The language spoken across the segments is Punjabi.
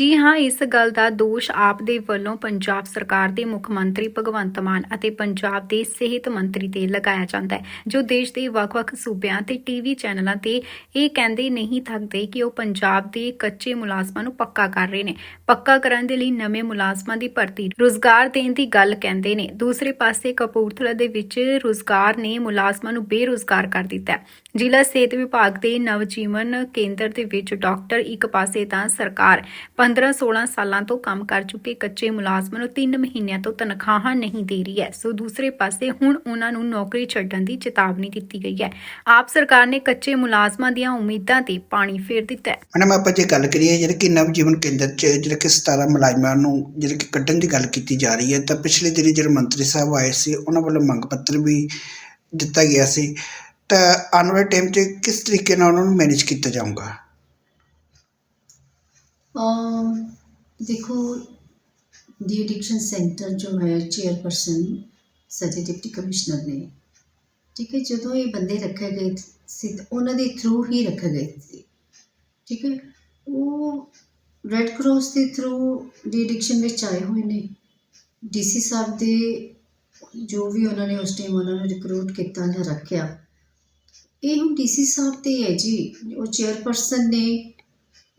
ਜੀ ਹਾਂ, ਇਸ ਗੱਲ ਦਾ ਦੋਸ਼ ਆਪ ਦੇ ਵੱਲੋਂ ਪੰਜਾਬ ਸਰਕਾਰ ਦੇ ਮੁੱਖ ਮੰਤਰੀ ਭਗਵੰਤ ਮਾਨ ਅਤੇ ਪੰਜਾਬ ਦੇ ਸਿਹਤ ਮੰਤਰੀ ਤੇ ਲਗਾਇਆ ਜਾਂਦਾ ਹੈ, ਜੋ ਦੇਸ਼ ਦੇ ਵੱਖ-ਵੱਖ ਸੂਬਿਆਂ ਤੇ ਟੀਵੀ ਚੈਨਲਾਂ ਤੇ ਇਹ ਕਹਿੰਦੇ ਨਹੀਂ ਥੱਕਦੇ ਕਿ ਉਹ ਪੰਜਾਬ ਦੇ ਕੱਚੇ ਮੁਲਾਜ਼ਮਾਂ ਨੂੰ ਪੱਕਾ ਕਰ ਰਹੇ ਨੇ। ਪੱਕਾ ਕਰਨ ਦੇ ਲਈ ਨਵੇਂ ਮੁਲਾਜ਼ਮਾਂ ਦੀ ਭਰਤੀ ਰੋਜ਼ਗਾਰ ਦੇਣ ਦੀ ਗੱਲ ਕਹਿੰਦੇ ਨੇ। ਦੂਸਰੇ ਪਾਸੇ ਕਪੂਰਥਲਾ ਦੇ ਵਿੱਚ ਰੋਜ਼ਗਾਰ ਨੇ ਮੁਲਾਜ਼ਮਾਂ ਨੂੰ ਬੇਰੁਜ਼ਗਾਰ ਕਰ ਦਿੱਤਾ ਹੈ। ਜ਼ਿਲ੍ਹਾ ਸਿਹਤ ਵਿਭਾਗ ਦੇ ਨਵਜੀਵਨ ਕੇਂਦਰ ਦੇ ਵਿੱਚ ਡਾਕਟਰ ਇੱਕ ਪਾਸੇ ਤਾਂ ਸਰਕਾਰ 15-16 ਸਾਲਾਂ ਤੋਂ ਕੰਮ ਕਰ ਚੁੱਕੇ ਕੱਚੇ ਮੁਲਾਜ਼ਮਾਂ ਨੂੰ 3 ਮਹੀਨਿਆਂ ਤੋਂ ਤਨਖਾਹਾਂ ਨਹੀਂ ਦੇ ਰਹੀ ਹੈ। ਸੋ ਦੂਸਰੇ ਪਾਸੇ ਹੁਣ ਉਹਨਾਂ ਨੂੰ ਨੌਕਰੀ ਛੱਡਣ ਦੀ ਚੇਤਾਵਨੀ ਦਿੱਤੀ ਗਈ ਹੈ। ਆਪ ਸਰਕਾਰ ਨੇ ਕੱਚੇ ਮੁਲਾਜ਼ਮਾਂ ਦੀਆਂ ਉਮੀਦਾਂ ਤੇ ਪਾਣੀ ਫੇਰ ਦਿੱਤਾ ਹੈ। ਮੈਡਮ, ਆਪਾਂ ਜੇ ਗੱਲ ਕਰੀਏ ਜਿਹੜੇ ਕਿ ਨਵ ਜੀਵਨ ਕੇਂਦਰ 'ਚ ਜਿਹੜੇ ਕਿ 17 ਮੁਲਾਜ਼ਮਾਂ ਨੂੰ ਜਿਹੜੇ ਕਿ ਕੱਢਣ ਦੀ ਗੱਲ ਕੀਤੀ ਜਾ ਰਹੀ ਹੈ, ਤਾਂ ਪਿਛਲੇ ਦਿਨੀ ਜਿਹੜੇ ਮੰਤਰੀ ਸਾਹਿਬ ਆਏ ਸੀ, ਉਹਨਾਂ ਵੱਲੋਂ ਮੰਗ ਪੱਤਰ ਵੀ ਦਿੱਤਾ ਗਿਆ ਸੀ। ਤਾਂ ਆਉਣ ਵਾਲੇ ਟਾਈਮ 'ਚ ਕਿਸ ਤਰੀਕੇ ਨਾਲ ਉਹਨਾਂ ਨੂੰ ਮੈਨੇਜ ਕੀਤਾ ਜਾਊਗਾ? देखो डी एडिक्शन सेंटर जो है चेयरपर्सन ਸੱਜੇ ਡਿਪਟੀ ਕਮਿਸ਼ਨਰ ਨੇ ਠੀਕ ਹੈ ਜਦੋਂ ਇਹ ਬੰਦੇ ਰੱਖੇ ਗਏ ਸੀ ਤਾਂ ਉਹਨਾਂ ਦੇ ਥਰੂ ਹੀ ਰੱਖੇ ਗਏ ਸੀ ਠੀਕ ਹੈ ਉਹ ਰੈੱਡ ਕਰਾਸ ਦੇ ਥਰੂ ਡੀ ਐਡਿਕਸ਼ਨ ਵਿੱਚ ਆਏ ਹੋਏ ਨੇ ਡੀਸੀ ਸਾਹਿਬ ਦੇ ਜੋ ਵੀ ਉਹਨਾਂ ਨੇ ਉਸ ਟਾਈਮ ਉਹਨਾਂ ਨੂੰ ਰਿਕਰੂਟ ਕੀਤਾ ਜਾਂ ਰੱਖਿਆ ਇਹ ਹੁਣ ਡੀਸੀ ਸਾਹਿਬ ਤੇ ਹੈ ਜੀ ਉਹ ਚੇਅਰਪਰਸਨ ਨੇ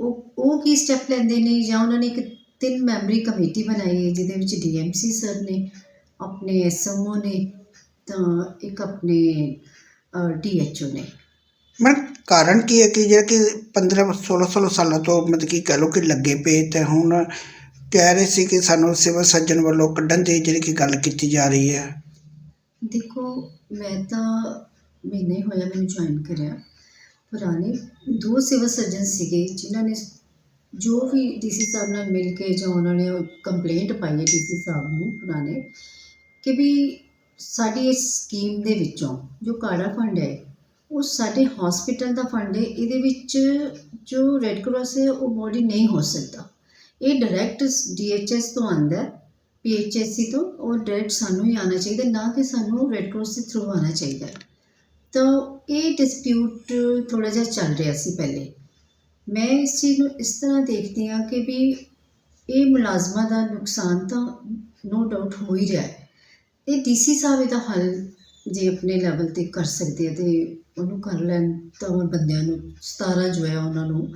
ਉਹ ਉਹ ਕੀ ਸਟੈਪ ਲੈਂਦੇ ਨੇ ਜਾਂ ਉਹਨਾਂ ਨੇ ਇੱਕ ਤਿੰਨ ਮੈਂਬਰੀ ਕਮੇਟੀ ਬਣਾਈ ਹੈ ਜਿਹਦੇ ਵਿੱਚ ਡੀਐਮਸੀ ਸਰ ਨੇ ਆਪਣੇ ਐਸਐਮਓ ਨੇ ਤਾਂ ਇੱਕ ਆਪਣੇ ਡੀਐਚਓ ਨੇ। ਮੈਂ ਕਾਰਨ ਕੀ ਹੈ ਕਿ ਜਿਹੜਾ ਕਿ 15 16 16 ਸਾਲਾਂ ਤੋਂ ਮਤਲਬ ਕਿ ਕਹਿ ਲਓ ਕਿ ਲੱਗੇ ਪਏ ਤੇ ਹੁਣ ਕਹਿ ਰਹੇ ਸੀ ਕਿ ਸਾਨੂੰ ਸਿਵਲ ਸਰਜਨ ਵੱਲੋਂ ਕੱਢਣ ਦੀ ਜਿਹੜੀ ਕਿ ਗੱਲ ਕੀਤੀ ਜਾ ਰਹੀ ਹੈ। ਦੇਖੋ ਮੈਂ ਤਾਂ ਮਹੀਨੇ ਹੋਇਆ ਮੈਨੂੰ ਜੁਆਇਨ ਕਰਿਆ। ਪੁਰਾਣੇ ਦੋ ਸਿਵਲ ਸਰਜਨ ਸੀਗੇ ਜਿਨ੍ਹਾਂ ਨੇ ਜੋ ਵੀ ਡੀਸੀ ਸਾਹਿਬ ਨਾਲ ਮਿਲ ਕੇ ਜਾਂ ਉਹਨਾਂ ਨੇ ਕੰਪਲੇਂਟ ਪਾਈ ਹੈ ਡੀਸੀ ਸਾਹਿਬ ਨੂੰ ਪੁਰਾਣੇ ਕਿ ਵੀ ਸਾਡੀ ਇਸ ਸਕੀਮ ਦੇ ਵਿੱਚੋਂ ਜੋ ਕਾੜਾ ਫੰਡ ਹੈ, ਉਹ ਸਾਡੇ ਹਸਪੀਟਲ ਦਾ ਫੰਡ ਹੈ, ਇਹਦੇ ਵਿੱਚ ਜੋ ਰੈੱਡ ਕਰਾਸ ਹੈ, ਉਹ ਬੋਡੀ ਨਹੀਂ ਹੋ ਸਕਦਾ। ਇਹ ਡਾਇਰੈਕਟ ਡੀਐਚਐਸ ਤੋਂ ਆਉਂਦਾ ਹੈ ਪੀਐਚਐਸਸੀ ਤੋਂ, ਉਹ ਡਾਇਰੈਕਟ ਸਾਨੂੰ ਹੀ ਆਉਣਾ ਚਾਹੀਦਾ, ਨਾ ਕਿ ਸਾਨੂੰ ਰੈੱਡ ਕਰਾਸ ਦੇ ਥਰੂ ਆਉਣਾ ਚਾਹੀਦਾ ਤਾਂ ਇਹ ਡਿਸਪਿਊਟ ਥੋੜ੍ਹਾ ਜਿਹਾ ਚੱਲ ਰਿਹਾ ਸੀ ਪਹਿਲੇ। ਮੈਂ ਇਸ ਚੀਜ਼ ਨੂੰ ਇਸ ਤਰ੍ਹਾਂ ਦੇਖਦੀ ਹਾਂ ਕਿ ਵੀ ਇਹ ਮੁਲਾਜ਼ਮਾਂ ਦਾ ਨੁਕਸਾਨ ਤਾਂ ਨੋ ਡਾਊਟ ਹੋ ਹੀ ਰਿਹਾ ਹੈ। ਇਹ ਡੀਸੀ ਸਾਹਿਬ ਇਹਦਾ ਹੱਲ ਜੇ ਆਪਣੇ ਲੈਵਲ ਤੇ ਕਰ ਸਕਦੇ ਆ ਤੇ ਉਹਨੂੰ ਕਰ ਲੈਣ ਤਾਂ ਉਹ ਬੰਦਿਆਂ ਨੂੰ 17 ਜੋ ਹੈ ਉਹਨਾਂ ਨੂੰ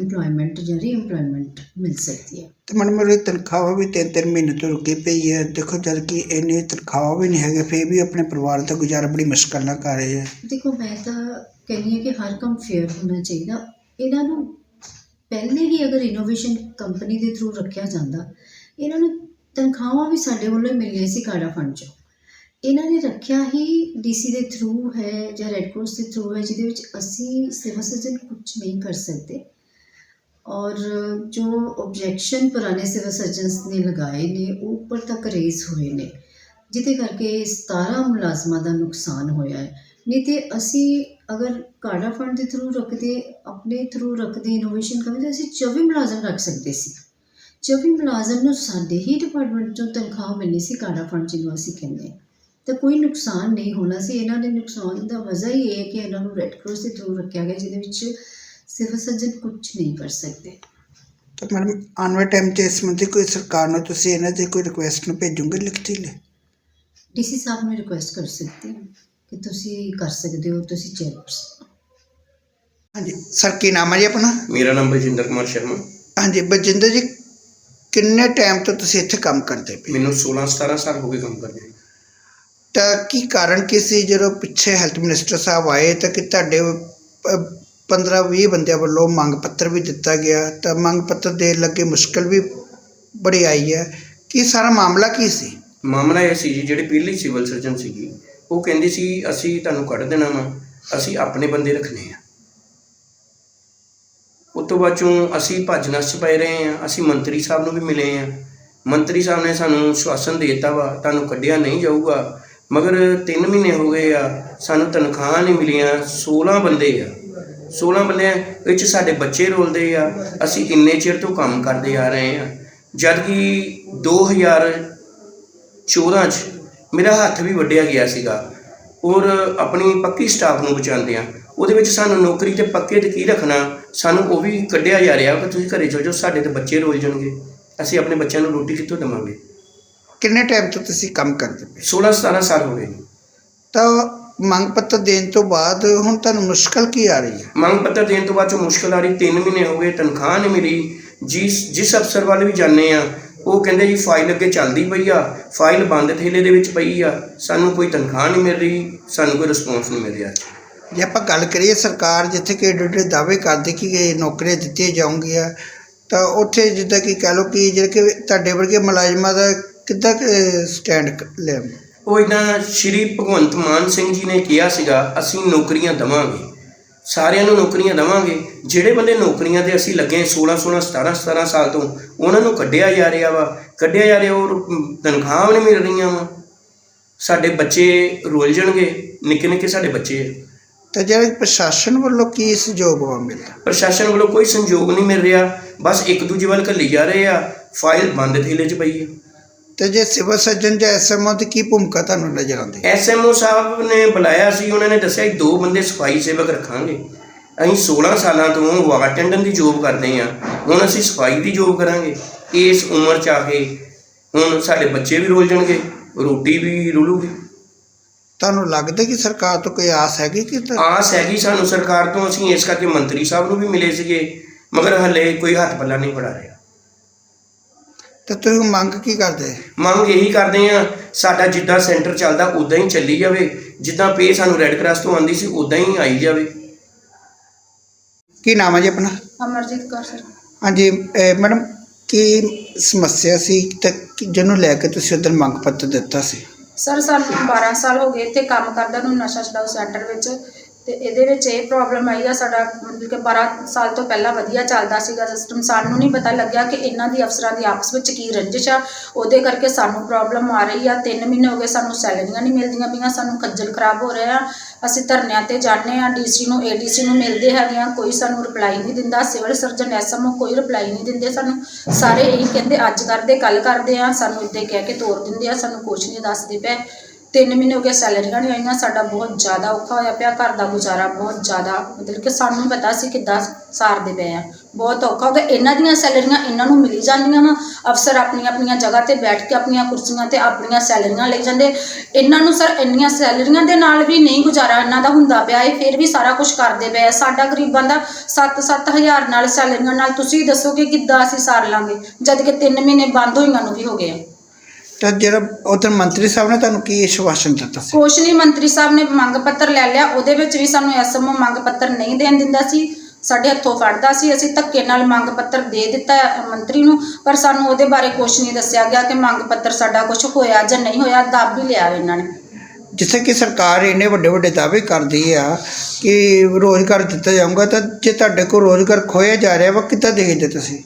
EMPLOYMENT ਜਾਂ ਰੀਐਮਪਲੋਇਮੈਂਟ ਮਿਲ ਸਕਦੀ ਹੈ। ਤੇ ਮੈਡਮ ਮੇਰੀ ਤਨਖਾਹ ਵੀ ਤਿੰਨ ਤਿੰਨ ਮਹੀਨੇ ਤੋਂ ਰੁਕੀ ਪਈ ਹੈ। ਦੇਖੋ ਜਦ ਕਿ ਇੰਨੀ ਤਨਖਾਹ ਵੀ ਨਹੀਂ ਹੈਗੇ ਫਿਰ ਵੀ ਆਪਣੇ ਪਰਿਵਾਰ ਦਾ ਗੁਜ਼ਾਰਾ ਬੜੀ ਮੁਸ਼ਕਲ ਨਾਲ ਕਰ ਰਹੇ ਹੈ ਦੇਖੋ ਮੈਂ ਤਾਂ ਕਹਿੰਦੀ ਹਾਂ ਕਿ ਹਰ ਕੰਮ ਫੇਅਰ ਹੋਣਾ ਚਾਹੀਦਾ। ਇਹਨਾਂ ਨੂੰ ਪਹਿਲੇ ਹੀ ਅਗਰ ਇਨੋਵੇਸ਼ਨ ਕੰਪਨੀ ਦੇ ਥਰੂ ਰੱਖਿਆ ਜਾਂਦਾ ਇਹਨਾਂ ਨੂੰ ਤਨਖਾਹਾਂ ਵੀ ਸਾਡੇ ਵੱਲੋਂ ਹੀ ਮਿਲੀਆਂ ਸੀ ਕਾੜਾ ਫੰਡ 'ਚੋਂ। ਇਹਨਾਂ ਨੇ ਰੱਖਿਆ ਹੀ ਡੀਸੀ ਦੇ ਥਰੂ ਹੈ ਜਾਂ ਰੈੱਡ ਕਰਾਸ ਦੇ ਥਰੂ ਹੈ ਜਿਹਦੇ ਵਿੱਚ ਅਸੀਂ ਸਿਵਲ ਸਰਜਨ ਕੁਝ ਨਹੀਂ ਕਰ ਸਕਦੇ। ਔਰ ਜੋ ਓਬਜੈਕਸ਼ਨ ਪੁਰਾਣੇ ਸਿਵਲ ਸਰਜਨਸ ਨੇ ਲਗਾਏ ਨੇ, ਉਹ ਉੱਪਰ ਤੱਕ ਰੇਜ਼ ਹੋਏ ਨੇ, ਜਿਹਦੇ ਕਰਕੇ 17 ਮੁਲਾਜ਼ਮਾਂ ਦਾ ਨੁਕਸਾਨ ਹੋਇਆ ਹੈ। ਨਹੀਂ ਤੇ ਅਸੀਂ ਅਗਰ ਕਾੜਾ ਫੰਡ ਦੇ ਥਰੂ ਰੱਖਦੇ, ਆਪਣੇ ਥਰੂ ਰੱਖਦੇ ਇਨੋਵੇਸ਼ਨ ਕਰਦੇ ਅਸੀਂ 24 ਮੁਲਾਜ਼ਮ ਰੱਖ ਸਕਦੇ ਸੀ। 24 ਮੁਲਾਜ਼ਮ ਨੂੰ ਸਾਡੇ ਹੀ ਡਿਪਾਰਟਮੈਂਟ ਤੋਂ ਤਨਖਾਹ ਮਿਲਣੀ ਸੀ ਕਾੜਾ ਫੰਡ ਜਿਹਨੂੰ ਅਸੀਂ ਕਹਿੰਦੇ ਤਾਂ ਕੋਈ ਨੁਕਸਾਨ ਨਹੀਂ ਹੋਣਾ ਸੀ। ਇਹਨਾਂ ਦੇ ਨੁਕਸਾਨ ਦਾ ਵਜ੍ਹਾ ਹੀ ਇਹ ਹੈ ਕਿ ਇਹਨਾਂ ਨੂੰ ਰੈੱਡ ਕਰਾਸ ਦੇ ਥਰੂ ਰੱਖਿਆ ਗਿਆ, ਜਿਹਦੇ ਵਿੱਚ ਸਿਵਲ ਸਰਜਨ ਕੁਝ ਨਹੀਂ ਕਰ ਸਕਦੇ। ਤਾਂ ਮੈਡਮ ਆਉਣ ਵਾਲੇ ਟਾਈਮ 'ਚ ਇਸ ਸੰਬੰਧੀ ਕੋਈ ਸਰਕਾਰ ਨੂੰ ਤੁਸੀਂ ਇਹਨਾਂ ਦੀ ਕੋਈ ਰਿਕੁਐਸਟ ਨੂੰ ਭੇਜੋਗੇ ਲਿਖਤੀ ਲਈ? ਡੀਸੀ ਸਾਹਿਬ ਨੂੰ ਰਿਕੁਐਸਟ ਕਰ ਸਕਦੇ ਹਾਂ ਕਿ ਤੁਸੀਂ ਕਰ ਸਕਦੇ ਹੋ ਤੁਸੀਂ ਚੇਅਰਪਰਸਨ ਹਾਂਜੀ ਸਰ ਕੀ ਨਾਮ ਹੈ ਜੀ ਆਪਣਾ? ਮੇਰਾ ਨਾਮ ਬਲਜਿੰਦਰ ਕੁਮਾਰ ਸ਼ਰਮਾ। ਹਾਂਜੀ ਬਜਿੰਦਰ ਜੀ ਕਿੰਨੇ ਟਾਈਮ ਤੋਂ ਤੁਸੀਂ ਇੱਥੇ ਕੰਮ ਕਰਦੇ ਪਏ? ਮੈਨੂੰ 16 17 ਸਾਲ ਹੋ ਗਏ ਕੰਮ ਕਰਦੇ ਤਾਂ ਕੀ ਕਾਰਨ ਕੀ ਸੀ? ਜਦੋਂ ਪਿੱਛੇ ਹੈਲਥ ਮਿਨਿਸਟਰ ਸਾਹਿਬ ਆਏ ਤਾਂ ਕਿ ਤੁਹਾਡੇ 15 20 ਬੰਦਿਆਂ ਵੱਲੋਂ ਮੰਗ ਪੱਤਰ ਵੀ ਦਿੱਤਾ ਗਿਆ। ਤਾਂ ਮੰਗ ਪੱਤਰ ਦੇਣ ਲੱਗੇ ਮੁਸ਼ਕਲ ਵੀ ਬੜੀ ਆਈ ਹੈ। ਕਿ ਸਾਰਾ ਮਾਮਲਾ ਕੀ ਸੀ? ਮਾਮਲਾ ਇਹ ਸੀ ਜੀ, ਜਿਹੜੇ ਪਹਿਲੀ ਸਿਵਲ ਸਰਜਨ ਸੀਗੀ, ਉਹ ਕਹਿੰਦੀ ਸੀ, ਅਸੀਂ ਤੁਹਾਨੂੰ ਕੱਢ ਦੇਣਾ ਵਾ, ਅਸੀਂ ਆਪਣੇ ਬੰਦੇ ਰੱਖਣੇ ਆ। ਉਸ ਤੋਂ ਬਾਅਦ ਚੋਂ ਅਸੀਂ ਭੱਜ ਨੱਸ ਪਏ ਰਹੇ ਆ ਅਸੀਂ ਮੰਤਰੀ ਸਾਹਿਬ ਨੂੰ ਵੀ ਮਿਲੇ ਆ ਮੰਤਰੀ ਸਾਹਿਬ ਨੇ ਸਾਨੂੰ ਸ਼ਵਾਸਨ ਦੇ ਦਿੱਤਾ ਵਾ, ਤੁਹਾਨੂੰ ਕੱਢਿਆ ਨਹੀਂ ਜਾਊਗਾ, ਮਗਰ 3 ਮਹੀਨੇ ਹੋ ਗਏ ਆ, ਸਾਨੂੰ ਤਨਖਾਹਾਂ ਨਹੀਂ ਮਿਲੀਆਂ 16 ਬੰਦੇ ਆ। 16 ਬੰਦਿਆਂ ਵਿੱਚ ਸਾਡੇ ਬੱਚੇ ਰੋਲਦੇ ਆ ਅਸੀਂ ਇੰਨੇ ਚਿਰ ਤੋਂ ਕੰਮ ਕਰਦੇ ਆ ਰਹੇ ਆ। ਜਦ ਕਿ 2014 ਚ ਮੇਰਾ ਹੱਥ ਵੀ ਵੱਢਿਆ ਗਿਆ ਸੀਗਾ ਔਰ ਆਪਣੀ ਪੱਕੀ ਸਟਾਫ ਨੂੰ ਬਚਾਉਂਦੇ ਆ। ਉਹਦੇ ਵਿੱਚ ਸਾਨੂੰ ਨੌਕਰੀ ਤੇ ਪੱਕੇ ਤੇ ਕੀ ਰੱਖਣਾ ਸਾਨੂੰ ਉਹ ਵੀ ਕੱਢਿਆ ਜਾ ਰਿਹਾ ਕਿ ਤੁਸੀਂ ਘਰੇ ਚਲ ਜਾਓ ਸਾਡੇ ਤੇ ਬੱਚੇ ਰੋਲ ਜਾਣਗੇ। ਅਸੀਂ ਆਪਣੇ ਬੱਚਿਆਂ ਨੂੰ ਰੋਟੀ ਕਿੱਥੋਂ ਦੇਵਾਂਗੇ? ਕਿੰਨੇ ਟਾਈਮ ਤੋਂ ਤੁਸੀਂ ਕੰਮ ਕਰਦੇ ਪਏ? 16 17 ਸਾਲ ਹੋ ਗਏ। ਤਾਂ ਮੰਗ ਪੱਤਰ ਦੇਣ ਤੋਂ ਬਾਅਦ ਹੁਣ ਤੁਹਾਨੂੰ ਮੁਸ਼ਕਲ ਕੀ ਆ ਰਹੀ ਹੈ? ਮੰਗ ਪੱਤਰ ਦੇਣ ਤੋਂ ਬਾਅਦ ਜੋ ਮੁਸ਼ਕਲ ਆ ਰਹੀ 3 ਮਹੀਨੇ ਹੋ ਗਏ ਤਨਖਾਹ ਨਹੀਂ ਮਿਲੀ। ਜਿਸ ਜਿਸ ਅਫਸਰ ਵੱਲ ਵੀ ਜਾਂਦੇ ਆ ਉਹ ਕਹਿੰਦੇ ਜੀ ਫਾਈਲ ਅੱਗੇ ਚੱਲਦੀ ਪਈ ਆ ਫਾਈਲ ਬੰਦ ਥੇਲੇ ਦੇ ਵਿੱਚ ਪਈ ਆ ਸਾਨੂੰ ਕੋਈ ਤਨਖਾਹ ਨਹੀਂ ਮਿਲ ਰਹੀ ਸਾਨੂੰ ਕੋਈ ਰਿਸਪੌਂਸ ਨਹੀਂ ਮਿਲ ਰਿਹਾ। ਜੇ ਆਪਾਂ ਗੱਲ ਕਰੀਏ ਸਰਕਾਰ ਜਿੱਥੇ ਕਿ ਏਡੇ ਦਾਅਵੇ ਕਰਦੀ ਕਿ ਇਹ ਨੌਕਰੀਆਂ ਦਿੱਤੀਆਂ ਜਾਊਂਗੀਆਂ ਤਾਂ ਉੱਥੇ ਜਿੱਦਾਂ ਕਿ ਕਹਿ ਲਓ ਕਿ ਜਿਹੜੇ ਕਿ ਤੁਹਾਡੇ ਵਰਗੇ ਮੁਲਾਜ਼ਮਾਂ ਦਾ ਕਿੱਦਾਂ ਸਟੈਂਡ ਲਿਆ ਉਹ ਇਦਾਂ ਸ਼੍ਰੀ ਭਗਵੰਤ ਮਾਨ ਸਿੰਘ ਜੀ ਨੇ ਕਿਹਾ ਸੀਗਾ ਅਸੀਂ ਨੌਕਰੀਆਂ ਦਵਾਂਗੇ। ਸਾਰਿਆਂ ਨੂੰ ਨੌਕਰੀਆਂ ਦਵਾਂਗੇ। ਜਿਹੜੇ ਬੰਦੇ ਨੌਕਰੀਆਂ ਤੇ ਅਸੀਂ ਲੱਗੇ 16 16 17 17 ਸਾਲ ਤੋਂ ਉਹਨਾਂ ਨੂੰ ਕੱਢਿਆ ਜਾ ਰਿਹਾ ਵਾ। ਕੱਢਿਆ ਜਾ ਰਿਹਾ ਔਰ ਤਨਖਾਹਾਂ ਵੀ ਨਹੀਂ ਮਿਲ ਰਹੀਆਂ ਵਾ। ਸਾਡੇ ਬੱਚੇ ਰੁੱਲ ਜਾਣਗੇ ਨਿੱਕੇ ਨਿੱਕੇ ਸਾਡੇ ਬੱਚੇ ਆ। ਤਾਂ ਜਿਹੜੇ ਪ੍ਰਸ਼ਾਸਨ ਵੱਲੋਂ ਕੀ ਸਹਿਯੋਗ ਵਾ ਮਿਲਦਾ? ਪ੍ਰਸ਼ਾਸਨ ਵੱਲੋਂ ਕੋਈ ਸੰਯੋਗ ਨਹੀਂ ਮਿਲ ਰਿਹਾ। ਬਸ ਇੱਕ ਦੂਜੇ ਵੱਲ ਘੱਲੀ ਜਾ ਰਹੇ ਆ। ਫਾਈਲ ਬੰਦ ਥੇਲੇ 'ਚ ਪਈ ਹੈ ਤੇ ਜੇ ਸਿਵਲ ਸਰਜਨ ਜਾਂ ਐਸਐਮਓ ਦੀ ਕੀ ਭੂਮਿਕਾ ਤੁਹਾਨੂੰ ਨਜ਼ਰ ਆਉਂਦੀ? ਐਸਐਮਓ ਸਾਹਿਬ ਨੇ ਬੁਲਾਇਆ ਸੀ ਉਹਨਾਂ ਨੇ ਦੱਸਿਆ ਸੀ ਦੋ ਬੰਦੇ ਸਫ਼ਾਈ ਸੇਵਕ ਰੱਖਾਂਗੇ। ਅਸੀਂ 16 ਸਾਲਾਂ ਤੋਂ ਵਾਰਡ ਅਟੈਂਡੈਂਟ ਦੀ ਜੋਬ ਕਰਦੇ ਆ ਹੁਣ ਅਸੀਂ ਸਫ਼ਾਈ ਦੀ ਜੋਬ ਕਰਾਂਗੇ। ਇਸ ਉਮਰ ਚ ਆ ਕੇ ਹੁਣ ਸਾਡੇ ਬੱਚੇ ਵੀ ਰੋਲ ਜਾਣਗੇ ਰੋਟੀ ਵੀ ਰੁਲੂਗੀ। ਤੁਹਾਨੂੰ ਲੱਗਦਾ ਕਿ ਸਰਕਾਰ ਤੋਂ ਕੋਈ ਆਸ ਹੈਗੀ ਕਿ ਆਸ ਹੈਗੀ ਸਾਨੂੰ। ਸਰਕਾਰ ਤੋਂ ਅਸੀਂ ਇਸ ਕਰਕੇ ਮੰਤਰੀ ਸਾਹਿਬ ਨੂੰ ਵੀ ਮਿਲੇ ਸੀਗੇ ਮਗਰ ਹੱਲੇ ਕੋਈ ਹੱਥ ਪੱਲਾ ਨਹੀਂ ਫੜਾ ਰਿਹਾ। ਤਾਂ ਤੁਸੀਂ ਮੰਗ ਕੀ ਕਰਦੇ? ਮੰਗ ਇਹੀ ਕਰਦੇ ਆ ਸਾਡਾ ਜਿੱਦਾਂ ਸੈਂਟਰ ਚੱਲਦਾ ਉਦਾਂ ਹੀ ਚੱਲੀ ਜਾਵੇ ਜਿੱਦਾਂ ਪੇ ਸਾਨੂੰ ਰੈੱਡ ਕਰਾਸ ਤੋਂ ਆਂਦੀ ਸੀ ਉਦਾਂ ਹੀ ਆਈ ਜਾਵੇ। ਕੀ ਨਾਮ ਹੈ ਜੀ ਆਪਣਾ? ਅਮਰਜੀਤ ਕੌਰ ਸਰ। ਹਾਂਜੀ ਅਹ ਮੈਡਮ ਕੀ ਸਮੱਸਿਆ ਸੀ ਤੇ ਕਿ- ਜਿਹਨੂੰ ਲੈ ਕੇ ਤੁਸੀਂ ਉਧਰ ਮੰਗ ਪੱਤਰ ਦਿੱਤਾ ਸੀ? ਸਰ ਸਾਨੂੰ 12 ਸਾਲ ਹੋ ਗਏ ਇੱਥੇ ਕੰਮ ਕਰਦਾ ਨੂੰ ਨਸ਼ਾ ਛਡਾਊ ਸੈਂਟਰ ਵਿੱਚ। ਤੇ ਇਹਦੇ ਵਿੱਚ ਇਹ ਪ੍ਰੋਬਲਮ ਆਈ ਆ, ਸਾਡਾ ਮਤਲਬ ਕਿ 12 ਸਾਲ ਤੋਂ ਪਹਿਲਾਂ ਵਧੀਆ ਚੱਲਦਾ ਸੀਗਾ ਸਿਸਟਮ ਸਾਨੂੰ ਨਹੀਂ ਪਤਾ ਲੱਗਿਆ ਕਿ ਇਹਨਾਂ ਦੀ ਅਫਸਰਾਂ ਦੀ ਆਪਸ ਵਿੱਚ ਕੀ ਰੰਜਿਸ਼ ਆ। ਉਹਦੇ ਕਰਕੇ ਸਾਨੂੰ ਪ੍ਰੋਬਲਮ ਆ ਰਹੀ ਆ। 3 ਮਹੀਨੇ ਹੋ ਗਏ ਸਾਨੂੰ ਸੈਲਰੀਆਂ ਨਹੀਂ ਮਿਲਦੀਆਂ ਪਈਆਂ, ਸਾਨੂੰ ਖੱਜਲ ਖਰਾਬ ਹੋ ਰਿਹਾ ਅਸੀਂ ਧਰਨਿਆਂ ਤੇ ਜਾਂਦੇ ਆ ਡੀਸੀ ਨੂੰ, ਏਡੀਸੀ ਨੂੰ ਮਿਲਦੇ ਹੈਗੇ ਆ ਕੋਈ ਸਾਨੂੰ ਰਿਪਲਾਈ ਨਹੀਂ ਦਿੰਦਾ। ਸਿਵਲ ਸਰਜਨ, ਐਸਐਮਓ ਕੋਈ ਰਿਪਲਾਈ ਨਹੀਂ ਦਿੰਦੇ ਸਾਨੂੰ। ਸਾਰੇ ਇਹੀ ਕਹਿੰਦੇ, ਅੱਜ ਕਰਦੇ ਕੱਲ ਕਰਦੇ ਆ। ਸਾਨੂੰ ਇੱਦਾਂ ਕਹਿ ਕੇ ਤੋਰ ਦਿੰਦੇ ਆ। ਸਾਨੂੰ ਕੁਛ ਨਹੀਂ ਦੱਸਦੇ ਪਏ। ਤਿੰਨ ਮਹੀਨੇ ਹੋ ਗਏ ਸੈਲਰੀਆਂ ਨਹੀਂ ਆਈਆਂ, ਸਾਡਾ ਬਹੁਤ ਜ਼ਿਆਦਾ ਔਖਾ ਹੋਇਆ ਪਿਆ, ਘਰ ਦਾ ਗੁਜ਼ਾਰਾ ਬਹੁਤ ਜ਼ਿਆਦਾ, ਮਤਲਬ ਕਿ ਸਾਨੂੰ ਪਤਾ ਸੀ ਕਿੱਦਾਂ ਸਾਰਦੇ ਪਏ ਆ। ਬਹੁਤ ਔਖਾ ਹੋ ਗਿਆ, ਇਹਨਾਂ ਦੀਆਂ ਸੈਲਰੀਆਂ ਇਹਨਾਂ ਨੂੰ ਮਿਲੀ ਜਾਂਦੀਆਂ ਵਾ ਅਫਸਰ ਆਪਣੀਆਂ ਆਪਣੀਆਂ ਜਗ੍ਹਾ ਤੇ ਬੈਠ ਕੇ ਆਪਣੀਆਂ ਕੁਰਸੀਆਂ ਤੇ ਆਪਣੀਆਂ ਸੈਲਰੀਆਂ ਲਈ ਜਾਂਦੇ, ਇਹਨਾਂ ਨੂੰ ਸਰ ਇੰਨੀਆਂ ਸੈਲਰੀਆਂ ਦੇ ਨਾਲ ਵੀ ਨਹੀਂ ਗੁਜ਼ਾਰਾ ਇਹਨਾਂ ਦਾ ਹੁੰਦਾ ਪਿਆ ਇਹ, ਫਿਰ ਵੀ ਸਾਰਾ ਕੁਝ ਕਰਦੇ ਪਏ ਆ। ਸਾਡਾ ਗਰੀਬਾਂ ਦਾ 7-7000 ਨਾਲ ਸੈਲਰੀਆਂ ਨਾਲ ਤੁਸੀਂ ਦੱਸੋ ਕਿ ਕਿੱਦਾਂ ਅਸੀਂ ਸਾਰ ਲਾਂਗੇ, ਜਦ ਕਿ 3 ਮਹੀਨੇ ਬੰਦ ਹੋਈਆਂ ਨੂੰ ਵੀ ਹੋ ਗਏ ਆ। ਤਾਂ ਜਿਹੜਾ ਉਧਰ ਮੰਤਰੀ ਸਾਹਿਬ ਨੇ ਤੁਹਾਨੂੰ ਕੀ ਆਸ਼ਵਾਸਨ ਦਿੱਤਾ ਸੀ? ਕੁਛ ਨਹੀਂ ਮੰਤਰੀ ਸਾਹਿਬ ਨੇ ਮੰਗ ਪੱਤਰ ਲੈ ਲਿਆ। ਉਹਦੇ ਵਿੱਚ ਵੀ ਸਾਨੂੰ ਐਸਐਮਓ ਮੰਗ ਪੱਤਰ ਨਹੀਂ ਦੇਣ ਦਿੰਦਾ ਸੀ। ਸਾਡੇ ਹੱਥੋਂ ਫੜਦਾ ਸੀ। ਅਸੀਂ ਧੱਕੇ ਨਾਲ ਮੰਗ ਪੱਤਰ ਦੇ ਦਿੱਤਾ ਮੰਤਰੀ ਨੂੰ। ਪਰ ਸਾਨੂੰ ਉਹਦੇ ਬਾਰੇ ਕੁਛ ਨਹੀਂ ਦੱਸਿਆ ਗਿਆ ਕਿ ਮੰਗ ਪੱਤਰ ਸਾਡਾ ਕੁਝ ਹੋਇਆ ਜਾਂ ਨਹੀਂ ਹੋਇਆ। ਦੱਬ ਵੀ ਲਿਆ ਇਹਨਾਂ ਨੇ। ਜਿੱਥੇ ਕਿ ਸਰਕਾਰ ਇੰਨੇ ਵੱਡੇ ਵੱਡੇ ਦਾਅਵੇ ਕਰਦੀ ਆ ਕਿ ਰੋਜ਼ਗਾਰ ਦਿੱਤਾ ਜਾਊਗਾ ਤਾਂ ਜੇ ਤੁਹਾਡੇ ਕੋਲ ਰੋਜ਼ਗਾਰ ਖੋਇਆ ਜਾ ਰਿਹਾ ਵਾ ਕਿੱਦਾਂ ਦੇਖਦੇ ਤੁਸੀਂ?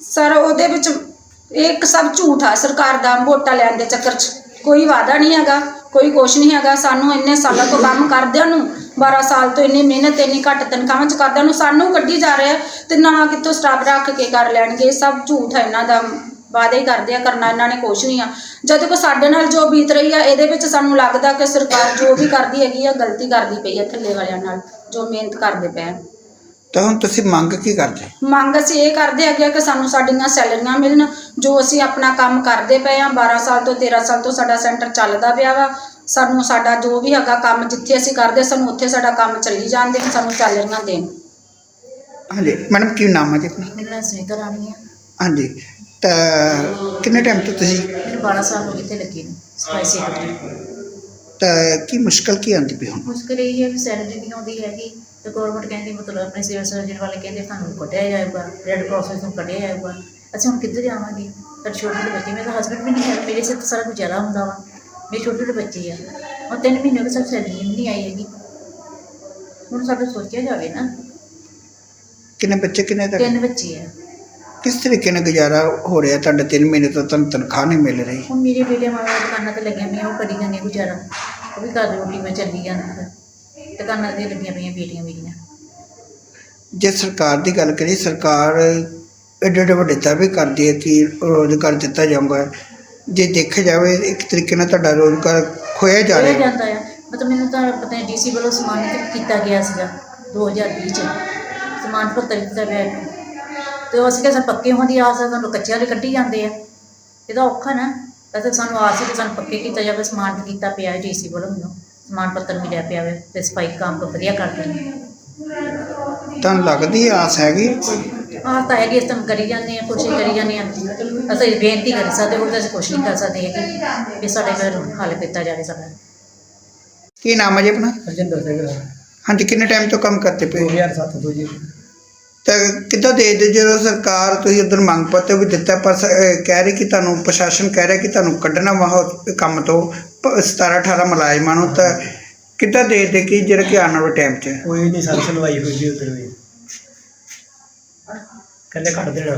ਸਰ ਉਹਦੇ ਵਿੱਚ ਇਹ ਇੱਕ ਸਭ ਝੂਠ ਆ, ਸਰਕਾਰ ਦਾ ਵੋਟਾਂ ਲੈਣ ਦੇ ਚੱਕਰ 'ਚ। ਕੋਈ ਵਾਅਦਾ ਨਹੀਂ ਹੈਗਾ, ਕੋਈ ਕੁਛ ਨਹੀਂ ਹੈਗਾ। ਸਾਨੂੰ ਇੰਨੇ ਸਾਲਾਂ ਤੋਂ ਕੰਮ ਕਰਦਿਆਂ ਨੂੰ 12 ਸਾਲ ਤੋਂ ਇੰਨੀ ਮਿਹਨਤ, ਇੰਨੀ ਘੱਟ ਤਨਖਾਹਾਂ 'ਚ ਕਰਦਿਆਂ ਨੂੰ ਸਾਨੂੰ ਕੱਢੀ ਜਾ ਰਿਹਾ ਤੇ ਨਾ ਕਿਤੋਂ ਸਟਾਫ ਰੱਖ ਕੇ ਕਰ ਲੈਣਗੇ। ਇਹ ਸਭ ਝੂਠ ਹੈ ਇਹਨਾਂ ਦਾ ਵਾਅਦੇ ਹੀ ਕਰਦੇ ਆ, ਕਰਨਾ ਇਹਨਾਂ ਨੇ ਕੁਛ ਨਹੀਂ ਆ। ਜਦ ਕਿ ਸਾਡੇ ਨਾਲ ਜੋ ਬੀਤ ਰਹੀ ਆ, ਇਹਦੇ ਵਿੱਚ ਸਾਨੂੰ ਲੱਗਦਾ ਕਿ ਸਰਕਾਰ ਜੋ ਵੀ ਕਰਦੀ ਹੈਗੀ ਆ, ਗਲਤੀ ਕਰਦੀ ਪਈ ਆ ਥੱਲੇ ਵਾਲਿਆਂ ਨਾਲ, ਜੋ ਮਿਹਨਤ ਕਰਦੇ ਪਏ ਆ। ਤਾਂ ਹੁਣ ਤੁਸੀਂ ਮੰਗ ਕੀ ਕਰਦੇ? ਮੰਗ ਅਸੀਂ ਇਹ ਕਰਦੇ ਹੈਗੇ ਆ ਕਿ ਸਾਨੂੰ ਸਾਡੀਆਂ ਸੈਲਰੀਆਂ ਮਿਲਣ ਜੋ ਅਸੀਂ ਆਪਣਾ ਕੰਮ ਕਰਦੇ ਪਏ ਆ 12 ਸਾਲ ਤੋਂ 13 ਸਾਲ ਤੋਂ ਸਾਡਾ ਸੈਂਟਰ ਚੱਲਦਾ ਪਿਆ ਵਾ। ਸਾਨੂੰ ਸਾਡਾ ਜੋ ਵੀ ਹੈਗਾ ਕੰਮ ਜਿੱਥੇ ਅਸੀਂ ਕਰਦੇ ਸਾਨੂੰ ਉੱਥੇ ਸਾਡਾ ਕੰਮ ਚੱਲੀ ਜਾਂਦੇ ਸਾਨੂੰ ਸੈਲਰੀਆਂ ਦੇਣ। ਹਾਂਜੀ ਮੈਡਮ ਕੀ ਨਾਮ ਹੈ ਜੀ ਆਪਣਾ? ਮੇਰਾ ਨਾਮ ਸੁਨੀਤਾ ਰਾਣੀ ਹੈ ਹਾਂਜੀ ਤਾਂ ਕਿੰਨੇ ਟਾਈਮ ਤੋਂ ਤੁਸੀਂ? ਮੈਨੂੰ 12 ਸਾਲ ਹੋ ਗਏ ਤੇ ਲੱਗੀ ਨੂੰ ਸਫ਼ਾਈ ਸੇਵਕ ਤਾਂ ਕੀ ਮੁਸ਼ਕਲ ਕੀ ਆਉਂਦੀ ਪਈ ਹੁਣ? ਮੁਸ਼ਕਲ ਇਹ ਹੈ ਕਿ ਸੈਲਰੀ ਨਹੀਂ ਆਉਂਦੀ ਹੈਗੀ। ਤੇ ਗਵਰਨਮੈਂਟ ਕਹਿੰਦੀ ਮਤਲਬ ਆਪਣੇ ਸਿਵਲ ਸਰਜਨ ਵਾਲੇ ਕਹਿੰਦੇ ਤੁਹਾਨੂੰ ਕੱਢਿਆ ਜਾਊਗਾ ਰੈੱਡ ਕਰਾਸ ਤੋਂ ਕੱਢਿਆ ਜਾਊਗਾ ਅਸੀਂ ਹੁਣ ਕਿੱਧਰ ਜਾਵਾਂਗੇ? ਪਰ ਛੋਟੇ ਛੋਟੇ ਬੱਚੇ ਮੇਰਾ ਹਸਬੰਡ ਵੀ ਨਹੀਂ ਹੈ ਮੇਰੇ ਸਿਰ ਤੋਂ ਸਾਰਾ ਗੁਜ਼ਾਰਾ ਹੁੰਦਾ ਵਾ। ਮੇਰੇ ਛੋਟੇ ਛੋਟੇ ਬੱਚੇ ਆ। ਹੁਣ ਤਿੰਨ ਮਹੀਨੇ ਹੋ ਗਏ ਸਭ ਸੈਲਰੀ ਨਹੀਂ ਆਈ ਹੈਗੀ। ਹੁਣ ਸਾਡਾ ਸੋਚਿਆ ਜਾਵੇ ਨਾ। ਕਿੰਨੇ ਬੱਚੇ ਕਿੰਨੇ ਤੁਹਾਡੇ? ਤਿੰਨ ਬੱਚੇ ਆ। ਕਿਸ ਤਰੀਕੇ ਨਾਲ ਗੁਜ਼ਾਰਾ ਹੋ ਰਿਹਾ ਤੁਹਾਡੇ 3 ਮਹੀਨੇ ਤੋਂ ਤੁਹਾਨੂੰ ਤਨਖਾਹ ਨਹੀਂ ਮਿਲ ਰਹੀ? ਹੁਣ ਮੇਰੇ ਬੇਟੇ ਮਾਂ ਦੁਕਾਨਾਂ ਤੇ ਲੱਗੀਆਂ ਪਈਆਂ ਉਹ ਕਰੀ ਜਾਂਦੇ ਗੁਜ਼ਾਰਾ। ਉਹ ਵੀ ਘਰ ਰੋਟੀ ਮੈਂ ਚੱਲੀ ਜਾਂਦੀ। ਦੁਕਾਨਾਂ ਤੇ ਲੱਗੀਆਂ ਪਈਆਂ ਬੇਟੀਆਂ ਮੇਰੀਆਂ। ਜੇ ਸਰਕਾਰ ਦੀ ਗੱਲ ਕਰੀਏ ਸਰਕਾਰ ਏਡੇ ਏਡੇ ਵੱਡੇ ਦਾਅਵੇ ਕਰਦੀ ਹੈ ਕਿ ਰੋਜ਼ਗਾਰ ਦਿੱਤਾ ਜਾਊਗਾ ਜੇ ਦੇਖਿਆ ਜਾਵੇ ਇੱਕ ਤਰੀਕੇ ਨਾਲ ਤੁਹਾਡਾ ਰੋਜ਼ਗਾਰ ਖੋਇਆ ਜਾ ਰਿਹਾ ਜਾਂਦਾ ਆ ਮਤਲਬ ਮੈਨੂੰ ਤਾਂ ਪਤਾ ਨਹੀਂ ਡੀਸੀ ਵੱਲੋਂ ਸਨਮਾਨਿਤ ਕੀਤਾ ਗਿਆ ਸੀਗਾ 2020 ਚ। ਸਨਮਾਨ ਪੱਤਰ ਦਿੱਤਾ ਗਿਆ ਇੱਕ। ਤੇ ਉਹ ਅਸੀਂ ਕਿਹਾ ਸਾਨੂੰ ਪੱਕੇ ਹੋਣ ਦੀ ਆਸ ਹੈ ਸਾਨੂੰ ਕੱਚਿਆਂ ਦੇ ਕੱਢੀ ਜਾਂਦੇ ਆ। ਇਹਦਾ ਔਖਾ ਨਾ। ਤਾਂ ਸਾਨੂੰ ਆਸ ਸੀ ਕਿ ਸਾਨੂੰ ਪੱਕੇ ਕੀਤਾ ਜਾਵੇ ਸਨਮਾਨਿਤ ਕੀਤਾ ਪਿਆ ਹੈ ਡੀਸੀ ਵੱਲੋਂ। ਮੈਨੂੰ ਸਨਮਾਨ ਪੱਤਰ ਮਿਲਿਆ ਪਿਆ ਵੇ ਤੇ ਸਫ਼ਾਈ ਕੰਮ ਤੋਂ ਵਧੀਆ ਕਰਦੇ ਨੇ ਤੁਹਾਨੂੰ ਲੱਗਦੀ ਹੈ ਆਸ ਹੈਗੀ? ਆਹ ਤਾਂ ਹੈਗੀ ਅਸੀਂ ਕਰੀ ਜਾਂਦੇ ਆ ਕੋਸ਼ਿਸ਼ ਕਰੀ ਜਾਂਦੇ ਆ। ਅਸੀਂ ਬੇਨਤੀ ਕਰ ਸਕਦੇ ਤਾਂ ਅਸੀਂ ਕੁਛ ਨਹੀਂ ਕਰ ਸਕਦੇ ਹੈਗੇ ਵੀ ਸਾਡੇ ਘਰ ਹੱਲ ਕੀਤਾ ਜਾਵੇ ਸਾਡਾ। ਕੀ ਨਾਮ ਹੈ ਜੀ ਆਪਣਾ? ਰਜਿੰਦਰ ਸਿੰਘ ਹਾਂਜੀ ਕਿੰਨੇ ਟਾਈਮ ਤੋਂ ਕੰਮ ਕਰਦੇ ਪਏ? 2007 ਤੋਂ ਜੀ। ਤਾਂ ਕਿੱਦਾਂ ਦੇ ਦੇ ਜਦੋਂ ਸਰਕਾਰ ਤੁਸੀਂ ਉਧਰ ਮੰਗ ਪੱਤਰ ਵੀ ਦਿੱਤਾ, ਪਰ ਸ- ਅਹ ਕਹਿ ਰਹੀ ਕਿ ਤੁਹਾਨੂੰ, ਪ੍ਰਸ਼ਾਸਨ ਕਹਿ ਰਿਹਾ ਕਿ ਤੁਹਾਨੂੰ ਕੱਢਣਾ ਵਾ ਉਹ ਕੰਮ ਤੋਂ, ਪ- 17 18 ਮੁਲਾਜ਼ਮਾਂ ਨੂੰ, ਤਾਂ ਕਿੱਦਾਂ ਦੇ ਦੇ ਕਿ ਜਿਹੜਾ ਕਿ ਆਉਣ ਵਾਲੇ ਟਾਈਮ 'ਚ? ਕੋਈ ਨਹੀਂ, ਸਾਰੀ ਸੁਣਵਾਈ ਹੋਈ ਜੀ ਉਧਰ ਵੀ। ਕਹਿੰਦੇ ਕੱਢ ਦੇਣਾ।